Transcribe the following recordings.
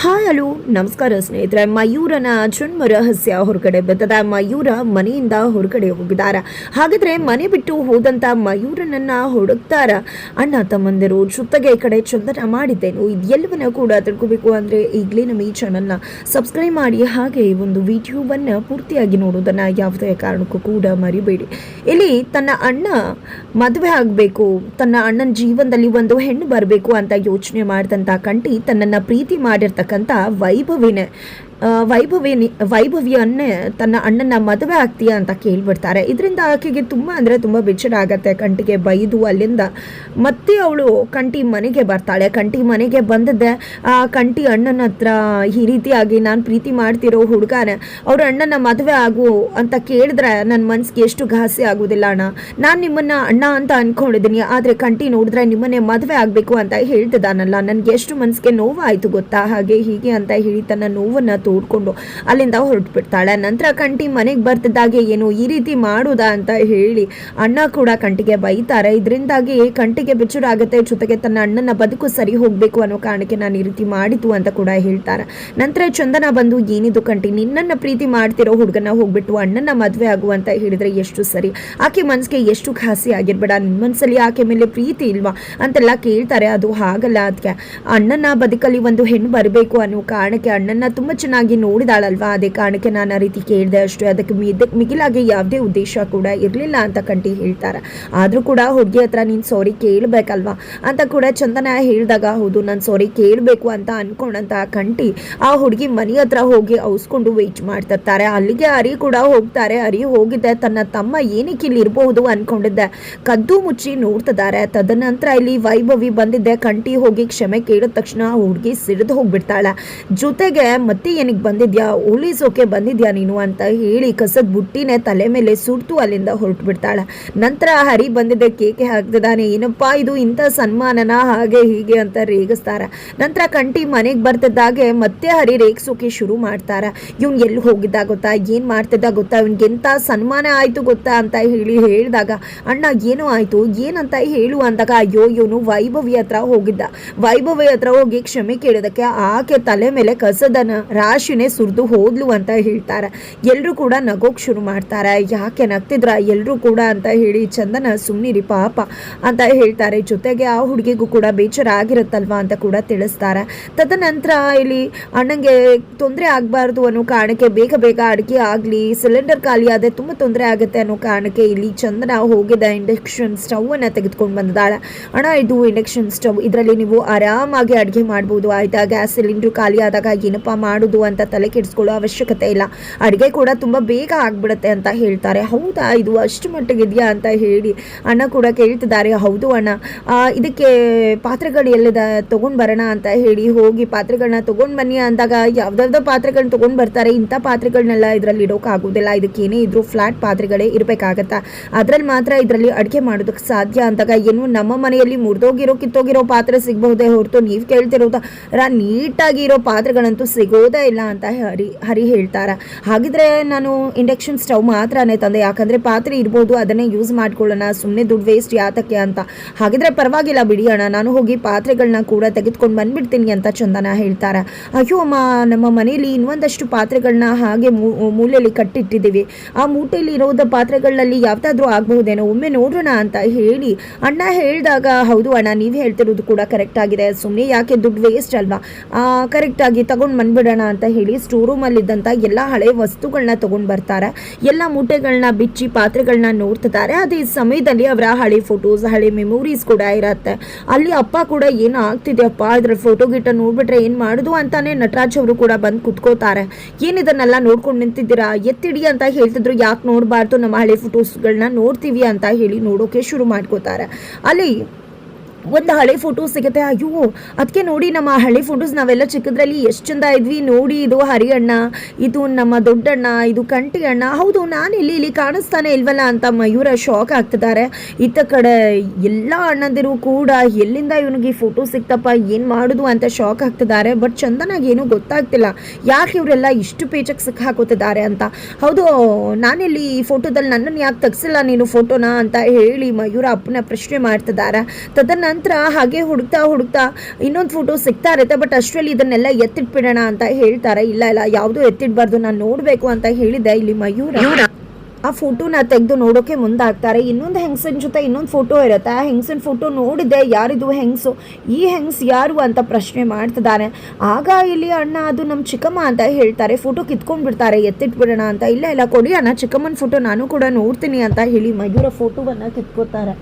Hi, hello, ನಮಸ್ಕಾರ ಸ್ನೇಹಿತರೆ. ಮಯೂರನ ಜನ್ಮ ರಹಸ್ಯ ಹೊರಗಡೆ ಬಿದ್ದದ ಮಯೂರ ಮನೆಯಿಂದ ಹೊರಗಡೆ ಹೋಗಿದ್ದಾರೆ. ಹಾಗಿದ್ರೆ ಮನೆ ಬಿಟ್ಟು ಹೋದಂತ ಮಯೂರನನ್ನ ಹುಡುಕ್ತಾರ. ಅಣ್ಣ ತಮ್ಮಂದಿರು ಜೊತೆಗೆ ಈ ಕಡೆ ಚಂದನ ಮಾಡಿದ್ದೇನು? ಇದೆಲ್ಲವನ್ನ ಕೂಡ ತಿಳ್ಕೋಬೇಕು ಅಂದ್ರೆ ಈಗಲೇ ನಮ್ಮ ಈ ಚಾನಲ್ನ ಸಬ್ಸ್ಕ್ರೈಬ್ ಮಾಡಿ. ಹಾಗೆ ಈ ಒಂದು ವಿಡಿಯೋವನ್ನ ಪೂರ್ತಿಯಾಗಿ ನೋಡೋದನ್ನ ಯಾವುದೇ ಕಾರಣಕ್ಕೂ ಕೂಡ ಮರಿಬೇಡಿ. ಇಲ್ಲಿ ತನ್ನ ಅಣ್ಣ ಮದುವೆ ಆಗಬೇಕು. ತನ್ನ ಅಣ್ಣನ ಜೀವನದಲ್ಲಿ ಒಂದು ಹೆಣ್ಣು ಬರಬೇಕು ಅಂತ ಯೋಚನೆ ಮಾಡಿದಂಥ ಕಂಠಿ ತನ್ನನ್ನು ಪ್ರೀತಿ ಮಾಡಿರ್ತಕ್ಕಂಥ ವೈಭವಿನೇ ಆ, ವೈಭವಿನಿ ವೈಭವಿಯನ್ನೇ ತನ್ನ ಅಣ್ಣನ ಮದುವೆ ಆಗ್ತೀಯಾ ಅಂತ ಕೇಳ್ಬಿಡ್ತಾರೆ. ಇದರಿಂದ ಆಕೆಗೆ ತುಂಬ ಅಂದರೆ ತುಂಬ ಬೇಜಾರ ಆಗುತ್ತೆ ಕಂಟಿಗೆ ಬೈದು ಅಲ್ಲಿಂದ ಮತ್ತೆ ಅವಳು ಕಂಟಿ ಮನೆಗೆ ಬರ್ತಾಳೆ. ಕಂಟಿ ಮನೆಗೆ ಬಂದದ್ದೆ. ಆ ಕಂಟಿ ಅಣ್ಣನ ಹತ್ರ ಈ ರೀತಿಯಾಗಿ ನಾನು ಪ್ರೀತಿ ಮಾಡ್ತಿರೋ ಹುಡುಗನ ಅವ್ರ ಅಣ್ಣನ ಮದುವೆ ಆಗು ಅಂತ ಕೇಳಿದ್ರೆ ನನ್ನ ಮನ್ಸಿಗೆ ಎಷ್ಟು ಘಾಸಿ ಆಗೋದಿಲ್ಲ ಅಣ್ಣ. ನಾನು ನಿಮ್ಮನ್ನ ಅಣ್ಣ ಅಂತ ಅಂದ್ಕೊಂಡಿದ್ದೀನಿ ಆದರೆ ಕಂಟಿ ನೋಡಿದ್ರೆ ನಿಮ್ಮನ್ನೇ ಮದುವೆ ಆಗಬೇಕು ಅಂತ ಹೇಳ್ತಿದ್ದಾನಲ್ಲ. ನನಗೆ ಎಷ್ಟು ಮನಸ್ಸಿಗೆ ನೋವಾಯಿತು ಗೊತ್ತಾ? ಹಾಗೆ ಹೀಗೆ ಅಂತ ಹೇಳಿ ತನ್ನ ನೋವನ್ನು ತೋಡ್ಕೊಂಡು ಅಲ್ಲಿಂದ ಹೊರಟ್ಬಿಡ್ತಾಳೆ. ನಂತರ ಕಂಟಿ ಮನೆಗೆ ಬರ್ತಿದ್ದಾಗೆ ಏನು ಈ ರೀತಿ ಮಾಡುದಾ ಅಂತ ಹೇಳಿ ಅಣ್ಣ ಕೂಡ ಕಂಟಿಗೆ ಬೈತಾರೆ. ಇದರಿಂದಾಗಿ ಕಂಟಿಗೆ ಆಗುತ್ತೆ ಜೊತೆಗೆ ತನ್ನ ಅಣ್ಣನ ಬದುಕು ಸರಿ ಹೋಗಬೇಕು ಅನ್ನೋ ಕಾರಣಕ್ಕೆ ನಾನು ಈ ರೀತಿ ಮಾಡಿತು ಅಂತ ಕೂಡ ಹೇಳ್ತಾರೆ. ನಂತರ ಚಂದನ ಬಂದು, ಏನಿದು ಕಂಟಿ ನಿನ್ನನ್ನ ಪ್ರೀತಿ ಮಾಡ್ತಿರೋ ಹುಡುಗನ ಹೋಗ್ಬಿಟ್ಟು ಅಣ್ಣನ ಮದುವೆ ಆಗುವಂತ ಹೇಳಿದ್ರೆ ಎಷ್ಟು ಸರಿ? ಆಕೆ ಮನಸ್ಸಿಗೆ ಎಷ್ಟು ಖಾಸಿ ಆಗಿರ್ಬೇಡ. ನಿನ್ನ ಮನ್ಸಲ್ಲಿ ಆಕೆ ಮೇಲೆ ಪ್ರೀತಿ ಇಲ್ವಾ? ಅಂತೆಲ್ಲ ಕೇಳ್ತಾರೆ. ಅದು ಹಾಗಲ್ಲ ಅದಕ್ಕೆ ಅಣ್ಣನ ಬದುಕಲ್ಲಿ ಒಂದು ಹೆಣ್ಣು ಬರಬೇಕು ಅನ್ನೋ ಕಾರಣಕ್ಕೆ ಅಣ್ಣನ ತುಂಬಾ ಚೆನ್ನಾಗಿ ನೋಡಿದಾಳಲ್ವಾ? ಅದೇ ಕಾರಣಕ್ಕೆ ನಾನು ಆ ರೀತಿ ಕೇಳಿದೆ ಅಷ್ಟೇ. ಅದಕ್ಕೆ ಮಿದ, ಮಿಗಿಲಾಗಿ ಯಾವುದೇ ಉದ್ದೇಶ ಕೂಡ ಇರಲಿಲ್ಲ ಅಂತ ಕಂಟಿ ಹೇಳ್ತಾರೆ. ಆದರೂ ಕೂಡ ಹುಡುಗಿ ಹತ್ರ ನೀನು ಸಾರಿ ಕೇಳಬೇಕಲ್ವಾ? ಅಂತ ಕೂಡ ಚಂದನ ಹೇಳಿದಾಗ ಹೌದು, ನಾನು ಸಾರಿ ಕೇಳಬೇಕು ಅಂತ ಅನ್ಕೊಂಡಂತ ಕಂಟಿ ಆ ಹುಡುಗಿ ಮನೆ ಹತ್ರ ಹೋಗಿ ಔಸ್ಕೊಂಡು ವೆಯ್ಟ್ ಮಾಡ್ತಿರ್ತಾರೆ. ಅಲ್ಲಿಗೆ ಅರಿ ಕೂಡ ಹೋಗ್ತಾರೆ. ಅರಿ ಹೋಗಿದ್ದೆ. ತನ್ನ ತಮ್ಮ ಏನಕ್ಕೆ ಇಲ್ಲಿ ಇರಬಹುದು ಅನ್ಕೊಂಡಿದ್ದೆ. ಕದ್ದು ಮುಚ್ಚಿ ನೋಡ್ತಿದ್ದಾರೆ. ತದನಂತರ ಇಲ್ಲಿ ವೈಭವಿ ಬಂದಿದ್ದೆ. ಕಂಟಿ ಹೋಗಿ ಕ್ಷಮೆ ಕೇಳಿದ ತಕ್ಷಣ ಹುಡುಗಿ ಸಿಡಿದು ಹೋಗ್ಬಿಡ್ತಾಳೆ. ಜೊತೆಗೆ ಮತ್ತೆ ಏನಕ್ಕೆ ಬಂದಿದ್ಯಾ? ಉಳಿಸೋಕೆ ಬಂದಿದ್ಯಾ ನೀನು ಅಂತ ಹೇಳಿ ಕಸದ ಬುಟ್ಟಿನೇ ತಲೆ ಮೇಲೆ ಸುರ್ತು ಅಲ್ಲಿಂದ ಹೊರಟು ಬಿಡ್ತಾಳೆ ನಂತರ ಹರಿ ಬಂದಿದ್ದೆ ಕೇಕೆ ಹಾಕ್ತಿದ್ದಾನೆ. ಏನಪ್ಪಾ ಇದು ಇಂಥ ಸನ್ಮಾನನ? ಹಾಗೆ ಹೀಗೆ ಅಂತ ರೇಗಿಸ್ತಾರೆ. ನಂತರ ಕಂಟಿ ಮನೆಗೆ ಬರ್ತಿದ್ದಾಗೆ ಮತ್ತೆ ಹರಿ ರೇಗಿಸೋಕೆ ಶುರು ಮಾಡ್ತಾರೆ. ಇವ್ನು ಎಲ್ಲಿ ಹೋಗಿದ್ದ ಗೊತ್ತಾ? ಏನು ಮಾಡ್ತಿದ್ದ ಗೊತ್ತಾ? ಇವ್ನಿಗೆ ಎಂಥ ಸನ್ಮಾನ ಆಯಿತು ಗೊತ್ತಾ ಅಂತ ಹೇಳಿ ಹೇಳಿದಾಗ, ಅಣ್ಣ, ಏನು ಆಯಿತು? ಏನಂತ ಹೇಳು? ಅಂದಾಗ, ಅಯ್ಯೋ, ಇವನು ವೈಭವಿ ಹತ್ರ ಹೋಗಿದ್ದ. ವೈಭವಿ ಹತ್ರ ಹೋಗಿ ಕ್ಷಮೆ ಕೇಳೋದಕ್ಕೆ ಆಕೆ ತಲೆ ಮೇಲೆ ಕಸದನ ರಾಶಿನೇ ಸುರಿದು ಹೋದ್ಲು ಅಂತ ಹೇಳ್ತಾರೆ. ಎಲ್ಲರೂ ಕೂಡ ನಗೋಕ್ ಶುರು ಮಾಡ್ತಾರೆ. ಯಾಕೆ ನಗ್ತಿದ್ರ? ಎಲ್ಲರೂ ಕೂಡ ಅಂತ ಹೇಳಿ ಚಂದನ ಸುಮ್ಮನಿರಿ ಪಾಪ ಅಂತ ಹೇಳ್ತಾರೆ. ಜೊತೆಗೆ ಆ ಹುಡುಗಿಗೂ ಕೂಡ ಬೇಜಾರ ಆಗಿರುತ್ತಲ್ವಾ ಅಂತ ಕೂಡ ತಿಳಿಸ್ತಾರೆ. ತದನಂತರ ಇಲ್ಲಿ ಅಣ್ಣಂಗೆ ತೊಂದರೆ ಆಗಬಾರ್ದು ಅನ್ನೋ ಕಾರಣಕ್ಕೆ ಬೇಗ ಬೇಗ ಅಡುಗೆ ಆಗಲಿ, ಸಿಲಿಂಡರ್ ಖಾಲಿ ಆದರೆ ತುಂಬ ತೊಂದರೆ ಆಗುತ್ತೆ ಅನ್ನೋ ಕಾರಣಕ್ಕೆ ಇಲ್ಲಿ ಚಂದನ ಹೋಗಿದ್ದ ಇಂಡಕ್ಷನ್ ಸ್ಟವನ್ನು ತೆಗೆದುಕೊಂಡು ಬಂದಿದ್ದಾಳೆ. ಅಣ್ಣ, ಇದು ಇಂಡಕ್ಷನ್ ಸ್ಟವ್. ಇದರಲ್ಲಿ ನೀವು ಆರಾಮಾಗಿ ಅಡುಗೆ ಮಾಡ್ಬೋದು. ಆಯ್ತಾ? ಗ್ಯಾಸ್ ಸಿಲಿಂಡರ್ ಖಾಲಿ ಆದಾಗ ಏನಪ್ಪ ಮಾಡೋದು? ಅಂತ ತಲೆ ಕೆಡಿಸ್ಕೊಳ್ಳೋ ಅವಶ್ಯಕತೆ ಇಲ್ಲ. ಅಡುಗೆ ಕೂಡ ತುಂಬ ಬೇಗ ಆಗ್ಬಿಡುತ್ತೆ ಅಂತ ಹೇಳ್ತಾರೆ. ಹೌದಾ? ಇದು ಅಷ್ಟು ಮಟ್ಟಿಗೆ ಇದೆಯಾ ಅಂತ ಹೇಳಿ ಅಣ್ಣ ಕೂಡ ಕೇಳ್ತಿದ್ದಾರೆ. ಹೌದು ಅಣ್ಣ. ಇದಕ್ಕೆ ಪಾತ್ರೆಗಳು ಎಲ್ಲದ ತೊಗೊಂಡು ಬರೋಣ ಅಂತ ಹೇಳಿ ಹೋಗಿ ಪಾತ್ರೆಗಳನ್ನ ತೊಗೊಂಡು ಬನ್ನಿ ಅಂದಾಗ ಯಾವ್ದಾವ್ದೋ ಪಾತ್ರೆಗಳನ್ನ ತೊಗೊಂಡು ಬರ್ತಾರೆ. ಇಂಥ ಪಾತ್ರೆಗಳನ್ನೆಲ್ಲ ಇದರಲ್ಲಿ ಇಡೋಕೆ ಆಗೋದಿಲ್ಲ. ಇದಕ್ಕೇನೇ ಇದ್ರೂ ಫ್ಲಾಟ್ ಪಾತ್ರೆಗಳೇ ಇರಬೇಕಾಗತ್ತಾ? ಅದರಲ್ಲಿ ಮಾತ್ರ ಇದರಲ್ಲಿ ಅಡುಗೆ ಮಾಡೋದಕ್ಕೆ ಸಾಧ್ಯ ಅಂದಾಗ ಏನು ನಮ್ಮ ಮನೆಯಲ್ಲಿ ಮುರಿದೋಗಿರೋ, ಕಿತ್ತೋಗಿರೋ ಪಾತ್ರೆ ಸಿಗಬಹುದೇ ಹೊರತು ನೀವು ಕೇಳ್ತಿರೋದ. ನೀಟಾಗಿ ಇರೋ ಪಾತ್ರೆಗಳಂತೂ ಸಿಗೋದೇ ಇಲ್ಲ. ಅಂತ ಹರಿ ಹರಿ ಹೇಳ್ತಾರೆ. ಹಾಗಿದ್ರೆ ನಾನು ಇಂಡಕ್ಷನ್ ಸ್ಟವ್ ಮಾತ್ರನೇ ತಂದೆ. ಯಾಕಂದ್ರೆ ಪಾತ್ರೆ ಇರ್ಬೋದು, ಅದನ್ನೇ ಯೂಸ್ ಮಾಡ್ಕೊಳ್ಳೋಣ ಸುಮ್ಮನೆ ದುಡ್ಡು ವೇಸ್ಟ್ ಯಾತಕ್ಕೆ ಅಂತ. ಹಾಗಿದ್ರೆ ಪರವಾಗಿಲ್ಲ ಬಿಡಿ ಅಣ್ಣ. ನಾನು ಹೋಗಿ ಪಾತ್ರೆಗಳನ್ನ ಕೂಡ ತೆಗೆದುಕೊಂಡು ಬಂದ್ಬಿಡ್ತೀನಿ ಅಂತ ಚಂದನ ಹೇಳ್ತಾರೆ. ಅಯ್ಯೋ ಅಮ್ಮ, ನಮ್ಮ ಮನೆಯಲ್ಲಿ ಇನ್ನೊಂದಷ್ಟು ಪಾತ್ರೆಗಳನ್ನ ಹಾಗೆ ಮೂಲೆಯಲ್ಲಿ ಕಟ್ಟಿಟ್ಟಿದ್ದೀವಿ. ಆ ಮೂಟೆಯಲ್ಲಿ ಇರೋದ ಪಾತ್ರೆಗಳಲ್ಲಿ ಯಾವ್ದಾದ್ರೂ ಆಗಬಹುದೇನೋ, ಒಮ್ಮೆ ನೋಡೋಣ ಅಂತ ಹೇಳಿ. ಅಣ್ಣ ಹೇಳಿದಾಗ, ಹೌದು ಅಣ್ಣ, ನೀವು ಹೇಳ್ತಿರೋದು ಕೂಡ ಕರೆಕ್ಟ್ ಆಗಿದೆ. ಸುಮ್ಮನೆ ಯಾಕೆ ದುಡ್ಡು ವೇಸ್ಟ್ ಅಲ್ವಾ? ಕರೆಕ್ಟಾಗಿ ತಗೊಂಡು ಬಂದ್ಬಿಡೋಣ ಅಂತ ಹೇಳಿ ಸ್ಟೋರ್ ರೂಮಲ್ಲಿದ್ದಂಥ ಎಲ್ಲ ಹಳೆ ವಸ್ತುಗಳನ್ನ ತಗೊಂಡು ಬರ್ತಾರೆ. ಎಲ್ಲ ಮೂಟೆಗಳನ್ನ ಬಿಚ್ಚಿ ಪಾತ್ರೆಗಳನ್ನ ನೋಡ್ತಿದ್ದಾರೆ. ಅದೇ ಸಮಯದಲ್ಲಿ ಅವರ ಹಳೆ ಫೋಟೋಸ್ ಹಳೆ ಮೆಮೊರೀಸ್ ಕೂಡ ಇರತ್ತೆ. ಅಲ್ಲಿ ಅಪ್ಪ ಕೂಡ ಏನು ಆಗ್ತಿದೆಯಪ್ಪ? ಅದ್ರ ಫೋಟೋ ಗಿಟ ನೋಡ್ಬಿಟ್ರೆ ಏನು ಮಾಡುದು? ಅಂತಾನೆ ನಟರಾಜ್ ಅವರು ಕೂಡ ಬಂದು ಕುತ್ಕೋತಾರೆ. ಏನಿದನ್ನೆಲ್ಲ ನೋಡ್ಕೊಂಡು ನಿಂತಿದ್ದೀರಾ? ಎತ್ತಿಡಿ ಅಂತ ಹೇಳ್ತಿದ್ರು. ಯಾಕೆ ನೋಡಬಾರ್ದು? ನಮ್ಮ ಹಳೆ ಫೋಟೋಸ್ಗಳನ್ನ ನೋಡ್ತೀವಿ ಅಂತ ಹೇಳಿ ನೋಡೋಕೆ ಶುರು ಮಾಡ್ಕೋತಾರೆ. ಅಲ್ಲಿ ಒಂದು ಹಳೆ ಫೋಟೋ ಸಿಗುತ್ತೆ. ಅಯ್ಯೋ ಅದಕ್ಕೆ ನೋಡಿ ನಮ್ಮ ಹಳೆ ಫೋಟೋಸ್ ನಾವೆಲ್ಲ ಚಿಕ್ಕದ್ರಲ್ಲಿ ಎಷ್ಟು ಚಂದ ಇದ್ವಿ. ನೋಡಿ ಇದು ಹರಿಯಣ್ಣ, ಇದು ನಮ್ಮ ದೊಡ್ಡಣ್ಣ, ಇದು ಕಂಟಿ ಅಣ್ಣ ಹೌದು ನಾನು ಇಲ್ಲಿ ಇಲ್ಲಿ ಕಾಣಿಸ್ತಾನೆ ಇಲ್ವಲ್ಲ ಅಂತ ಮಯೂರ ಶಾಕ್ ಆಗ್ತಿದ್ದಾರೆ. ಇತ್ತ ಕಡೆ ಎಲ್ಲ ಅಣ್ಣಂದಿರು ಕೂಡ ಎಲ್ಲಿಂದ ಇವನಿಗೆ ಫೋಟೋ ಸಿಕ್ತಪ್ಪ, ಏನು ಮಾಡೋದು ಅಂತ ಶಾಕ್ ಆಗ್ತಿದ್ದಾರೆ. ಬಟ್ ಚಂದನಾಗಿ ಏನೂ ಗೊತ್ತಾಗ್ತಿಲ್ಲ. ಯಾಕೆ ಇವರೆಲ್ಲ ಇಷ್ಟು ಪೇಚಕ್ಕೆ ಸಿಕ್ಕ ಹಾಕೋತಿದ್ದಾರೆ ಅಂತ. ಹೌದು, ನಾನಿಲ್ಲಿ ಈ ಫೋಟೋದಲ್ಲಿ ನನ್ನನ್ನು ಯಾಕೆ ತೆಗ್ಸಿಲ್ಲ ನೀನು ಫೋಟೋನ ಅಂತ ಹೇಳಿ ಮಯೂರ ಅಪ್ಪನ ಪ್ರಶ್ನೆ ಮಾಡ್ತಿದ್ದಾರೆ. ತದನಂತರ ನಂತರ ಹಾಗೆ ಹುಡುಕ್ತಾ ಹುಡುಕ್ತಾ ಇನ್ನೊಂದು ಫೋಟೋ ಸಿಗ್ತಾ ಇರುತ್ತೆ ಬಟ್ ಅಷ್ಟರಲ್ಲಿ ಇದನ್ನೆಲ್ಲ ಎತ್ತಿಟ್ಬಿಡೋಣ ಅಂತ ಹೇಳ್ತಾರೆ. ಇಲ್ಲ ಇಲ್ಲ ಯಾವುದು ಎತ್ತಿಡಬಾರ್ದು ನಾನು ನೋಡಬೇಕು ಅಂತ ಹೇಳಿದೆ ಇಲ್ಲಿ ಮಯೂರ. ಆ ಫೋಟೋನ ತೆಗೆದು ನೋಡೋಕೆ ಮುಂದಾಗ್ತಾರೆ. ಇನ್ನೊಂದು ಹೆಂಗಸಿನ ಜೊತೆ ಇನ್ನೊಂದು ಫೋಟೋ ಇರುತ್ತೆ. ಆ ಹೆಂಗಸಿನ ಫೋಟೋ ನೋಡಿದೆ ಯಾರಿದು ಹೆಂಗಸು ಈ ಹೆಂಗಸ್ ಯಾರು ಅಂತ ಪ್ರಶ್ನೆ ಮಾಡ್ತಿದ್ದಾರೆ. ಆಗ ಇಲ್ಲಿ ಅಣ್ಣ ಅದು ನಮ್ಮ ಚಿಕ್ಕಮ್ಮ ಅಂತ ಹೇಳ್ತಾರೆ. ಫೋಟೋ ಕಿತ್ಕೊಂಡ್ಬಿಡ್ತಾರೆ ಎತ್ತಿಟ್ಬಿಡೋಣ ಅಂತ. ಇಲ್ಲ ಇಲ್ಲ ಕೊಡಿ ಅಣ್ಣ ಚಿಕ್ಕಮ್ಮನ ಫೋಟೋ ನಾನು ಕೂಡ ನೋಡ್ತೀನಿ ಅಂತ ಹೇಳಿ ಮಯೂರ ಫೋಟೋವನ್ನು ಕಿತ್ಕೋತಾರೆ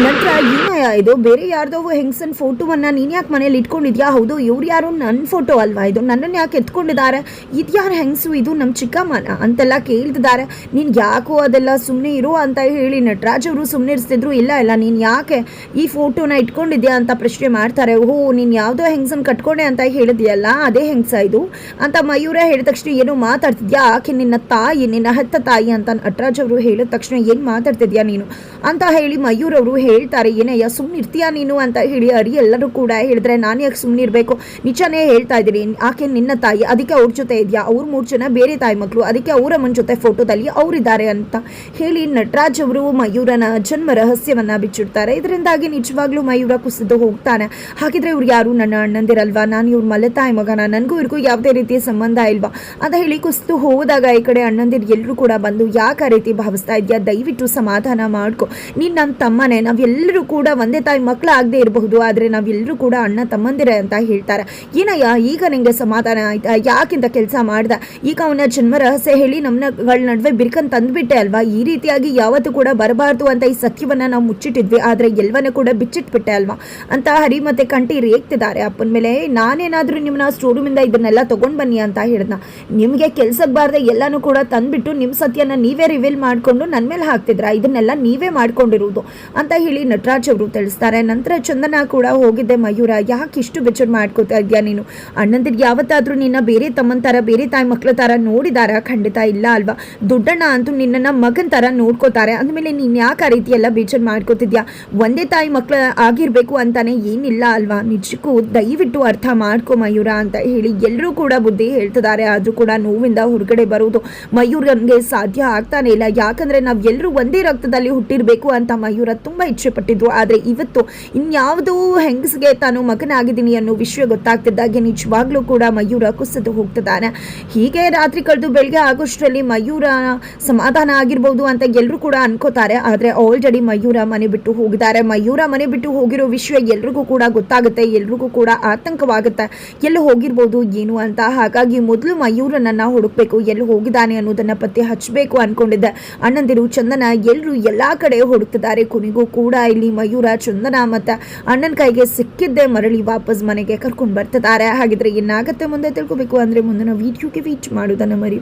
ನಂತರ ಏನಯ್ಯ ಇದು ಬೇರೆ ಯಾರ್ದೋ ಹೆಂಗ್ಸನ್ ಫೋಟೋವನ್ನ ನೀನು ಯಾಕೆ ಮನೇಲಿ ಇಟ್ಕೊಂಡಿದ್ಯಾ? ಹೌದು, ಇವ್ರು ಯಾರು ನನ್ನ ಫೋಟೋ ಅಲ್ವಾ? ಇದು ನನ್ನನ್ನು ಯಾಕೆ ಎತ್ಕೊಂಡಿದ್ದಾರೆ? ಇದ್ಯಾರು ಹೆಂಗಸು ಇದು ನಮ್ಮ ಚಿಕ್ಕಮ್ಮನ ಅಂತೆಲ್ಲ ಕೇಳ್ತಿದ್ದಾರೆ. ನೀನ್ ಯಾಕೋ ಅದೆಲ್ಲ ಸುಮ್ಮನೆ ಇರು ಅಂತ ಹೇಳಿ ನಟರಾಜ್ ಅವರು ಸುಮ್ಮನೆ ಇರಿಸ್ತಿದ್ರು. ಇಲ್ಲ ಇಲ್ಲ, ನೀನು ಯಾಕೆ ಈ ಫೋಟೋನ ಇಟ್ಕೊಂಡಿದ್ಯಾ ಅಂತ ಪ್ರಶ್ನೆ ಮಾಡ್ತಾರೆ. ಓಹೋ, ನೀನು ಯಾವುದೋ ಹೆಂಗಸನ್ ಕಟ್ಕೊಂಡೆ ಅಂತ ಹೇಳಿದ್ಯಲ್ಲ, ಅದೇ ಹೆಂಗಸ ಇದು? ಅಂತ ಮಯೂರ ಹೇಳಿದ ತಕ್ಷಣ ಏನು ಮಾತಾಡ್ತಿದ್ಯಾ? ಆಕೆ ನಿನ್ನ ತಾಯಿ, ನಿನ್ನ ಹೆತ್ತ ತಾಯಿ ಅಂತ ನಟರಾಜ್ ಅವರು ಹೇಳಿದ ತಕ್ಷಣ ಏನು ಮಾತಾಡ್ತಿದ್ಯಾ ನೀನು? ಅಂತ ಹೇಳಿ ಮಯೂರ್ ಅವರು ಹೇಳ್ತಾರೆ ಏನಯ್ಯ ಸುಮ್ಮನೆ ಇರ್ತೀಯಾ ನೀನು? ಅಂತ ಹೇಳಿ ಅರಿ ಎಲ್ಲರೂ ಕೂಡ ಹೇಳಿದ್ರೆ, ನಾನು ಯಾಕೆ ಸುಮ್ಮನಿರಬೇಕು ನಿಜನೇ ಹೇಳ್ತಾ ಇದ್ದೀರಿ ಆಕೆ ನಿನ್ನ ತಾಯಿ, ಅದಕ್ಕೆ ಅವ್ರ ಜೊತೆ ಇದೆಯಾ? ಅವ್ರ ಮೂರು ಜನ ಬೇರೆ ತಾಯಿ ಮಕ್ಕಳು ಅದಕ್ಕೆ ಅವರ ಅಮ್ಮನ ಜೊತೆ ಫೋಟೋದಲ್ಲಿ ಅವರಿದ್ದಾರೆ ಅಂತ ಹೇಳಿ ನಟರಾಜ್ ಅವರು ಮಯೂರನ ಜನ್ಮ ರಹಸ್ಯವನ್ನ ಬಿಚ್ಚಿಡ್ತಾರೆ. ಇದರಿಂದಾಗಿ ನಿಜವಾಗ್ಲೂ ಮಯೂರ ಕುಸಿದು ಹೋಗ್ತಾನೆ. ಹಾಗಿದ್ರೆ ಇವ್ರು ಯಾರು? ನನ್ನ ಅಣ್ಣಂದಿರಲ್ವಾ? ನಾನು ಇವ್ರ ಮಲತಾಯಿ ಮಗನ. ನನಗೂ ಇವ್ರಿಗೂ ಯಾವುದೇ ರೀತಿಯ ಸಂಬಂಧ ಇಲ್ವಾ? ಅಂತ ಹೇಳಿ ಕುಸಿದು ಹೋದಾಗ ಈ ಕಡೆ ಅಣ್ಣಂದಿರು ಎಲ್ಲರೂ ಕೂಡ ಬಂದು, ಯಾಕೆ ರೀತಿ ಭಾವಿಸ್ತಾ ಇದೆಯಾ? ದಯವಿಟ್ಟು ಸಮಾಧಾನ ಮಾಡ್ಕೊ. ನೀನು ನನ್ನ ತಮ್ಮನೇ. ನಾವೆಲ್ಲರೂ ಕೂಡ ಒಂದೇ ತಾಯಿ ಮಕ್ಕಳಾಗದೇ ಇರಬಹುದು, ಆದರೆ ನಾವೆಲ್ಲರೂ ಕೂಡ ಅಣ್ಣ ತಮ್ಮಂದಿರೇ ಅಂತ ಹೇಳ್ತಾರೆ. ಏನಯ್ಯ, ಈಗ ನಿಮಗೆ ಸಮಾಧಾನ ಆಯ್ತಾ? ಯಾಕಿಂತ ಕೆಲಸ ಮಾಡ್ದ? ಈಗ ಅವನ ಜನ್ಮ ರಹಸ್ಯ ಹೇಳಿ ನಮ್ಮಗಳ ನಡುವೆ ಬಿರ್ಕನ್ ತಂದ್ಬಿಟ್ಟೆ ಅಲ್ವಾ? ಈ ರೀತಿಯಾಗಿ ಯಾವತ್ತೂ ಕೂಡ ಬರಬಾರ್ದು ಅಂತ ಈ ಸತ್ಯವನ್ನ ನಾವು ಮುಚ್ಚಿಟ್ಟಿದ್ವಿ, ಆದರೆ ಎಲ್ಲವನ್ನೂ ಕೂಡ ಬಿಚ್ಚಿಟ್ಬಿಟ್ಟೆ ಅಲ್ವಾ? ಅಂತ ಹರಿ ಮತ್ತೆ ಕಂಟಿ ರೇಗ್ತಿದ್ದಾರೆ. ಅಪ್ಪನ ಮೇಲೆ ನಾನೇನಾದರೂ ನಿಮ್ಮನ್ನ ಸ್ಟೋರೂಮಿಂದ ಇದನ್ನೆಲ್ಲ ತಗೊಂಡ್ ಬನ್ನಿ ಅಂತ ಹೇಳಿದ್ನ. ನಿಮಗೆ ಕೆಲ್ಸ ಬಾರ್ದೆ ಎಲ್ಲನೂ ಕೂಡ ತಂದ್ಬಿಟ್ಟು ನಿಮ್ಮ ಸತ್ಯನ ನೀವೇ ರಿವೀಲ್ ಮಾಡ್ಕೊಂಡು ನನ್ನ ಮೇಲೆ ಹಾಕ್ತಿದ್ರ? ಇದನ್ನೆಲ್ಲ ನೀವೇ ಮಾಡ್ಕೊಂಡಿರುವುದು ಅಂತ ಹೇಳಿ ನಟರಾಜ್ ಅವರು ತಿಳಿಸ್ತಾರೆ. ನಂತರ ಚಂದನ ಕೂಡ ಹೋಗಿದ್ದೆ, ಮಯೂರ, ಯಾಕೆ ಇಷ್ಟು ಬೆಚ್ಚರ್ ಮಾಡ್ಕೋತಾ ಇದೆಯಾ ನೀನು? ಅಣ್ಣಂದಿರಿಗೆ ಯಾವತ್ತಾದ್ರೂ ನಿನ್ನ ಬೇರೆ ತಮ್ಮನ ಥರ ಬೇರೆ ತಾಯಿ ಮಕ್ಕಳ ಥರ ನೋಡಿದಾರ? ಖಂಡಿತ ಇಲ್ಲ ಅಲ್ವಾ? ದೊಡ್ಡಣ್ಣ ಅಂತೂ ನಿನ್ನನ್ನು ಮಗನ ಥರ ನೋಡ್ಕೋತಾರೆ. ಅಂದಮೇಲೆ ನೀನು ಯಾಕೆ ಆ ರೀತಿ ಎಲ್ಲ ಮಾಡ್ಕೋತಿದ್ಯಾ? ಒಂದೇ ತಾಯಿ ಮಕ್ಕಳ ಆಗಿರಬೇಕು ಅಂತಾನೆ ಏನಿಲ್ಲ ಅಲ್ವಾ? ನಿಜಕ್ಕೂ ದಯವಿಟ್ಟು ಅರ್ಥ ಮಾಡ್ಕೊ ಮಯೂರ ಅಂತ ಹೇಳಿ ಎಲ್ಲರೂ ಕೂಡ ಬುದ್ಧಿ ಹೇಳ್ತಿದ್ದಾರೆ. ಆದರೂ ಕೂಡ ನೋವಿಂದ ಹೊರಗಡೆ ಬರುವುದು ಮಯೂರನ್ಗೆ ಸಾಧ್ಯ ಆಗ್ತಾನೆ ಇಲ್ಲ. ಯಾಕಂದ್ರೆ ನಾವು ಎಲ್ಲರೂ ಒಂದೇ ರಕ್ತದಲ್ಲಿ ಹುಟ್ಟಿರಬೇಕು ಅಂತ ಮಯೂರ ತುಂಬಾ ಇಚ್ಛೆ ಪಟ್ಟಿದ್ರು ಆದರೆ ಇವತ್ತು ಇನ್ಯಾವುದೋ ಹೆಂಗಸಿಗೆ ತಾನು ಮಗನಾಗಿದ್ದೀನಿ ಅನ್ನೋ ವಿಷಯ ಗೊತ್ತಾಗ್ತಿದ್ದಾಗೆ ನಿಜವಾಗ್ಲೂ ಕೂಡ ಮಯೂರ ಕುಸಿದು ಹೋಗ್ತಿದ್ದಾನೆ. ಹೀಗೆ ರಾತ್ರಿ ಕಳೆದು ಬೆಳಗ್ಗೆ ಆಗೋಷ್ಟರಲ್ಲಿ ಮಯೂರ ಸಮಾಧಾನ ಆಗಿರ್ಬೋದು ಅಂತ ಎಲ್ಲರೂ ಕೂಡ ಅನ್ಕೋತಾರೆ. ಆದರೆ ಆಲ್ರೆಡಿ ಮಯೂರ ಮನೆ ಬಿಟ್ಟು ಹೋಗಿದ್ದಾರೆ. ಮಯೂರ ಮನೆ ಬಿಟ್ಟು ಹೋಗಿರೋ ವಿಷಯ ಎಲ್ರಿಗೂ ಕೂಡ ಗೊತ್ತಾಗುತ್ತೆ. ಎಲ್ರಿಗೂ ಕೂಡ ಆತಂಕವಾಗುತ್ತೆ. ಎಲ್ಲಿ ಹೋಗಿರ್ಬೋದು, ಏನು ಅಂತ. ಹಾಗಾಗಿ ಮೊದಲು ಮಯೂರನನ್ನ ಹುಡುಕ್ಬೇಕು, ಎಲ್ಲಿ ಹೋಗಿದ್ದಾನೆ ಅನ್ನೋದನ್ನ ಪತ್ತೆ ಹಚ್ಚಬೇಕು ಅನ್ಕೊಂಡಿದ್ದೆ. ಅಣ್ಣಂದಿರು, ಚಂದನ ಎಲ್ಲರೂ ಎಲ್ಲಾ ಕಡೆ ಹುಡುಕ್ತಿದ್ದಾರೆ. ಕೊನೆಗೂ ಕೂಡ ಇಲ್ಲಿ ಮಯೂರ, ಚಂದನ ಮತ್ತು ಅಣ್ಣನ ಕೈಗೆ ಸಿಕ್ಕಿದ್ದೆ ಮರಳಿ ವಾಪಸ್ ಮನೆಗೆ ಕರ್ಕೊಂಡು ಬರ್ತಿದ್ದಾರೆ. ಹಾಗಿದ್ರೆ ಏನಾಗುತ್ತೆ ಮುಂದೆ ತಿಳ್ಕೊಬೇಕು ಅಂದ್ರೆ ಮುಂದಿನ ವೀಡಿಯೋಗೆ ವೀಚ್ ಮಾಡೋದನ್ನ ಮರಿ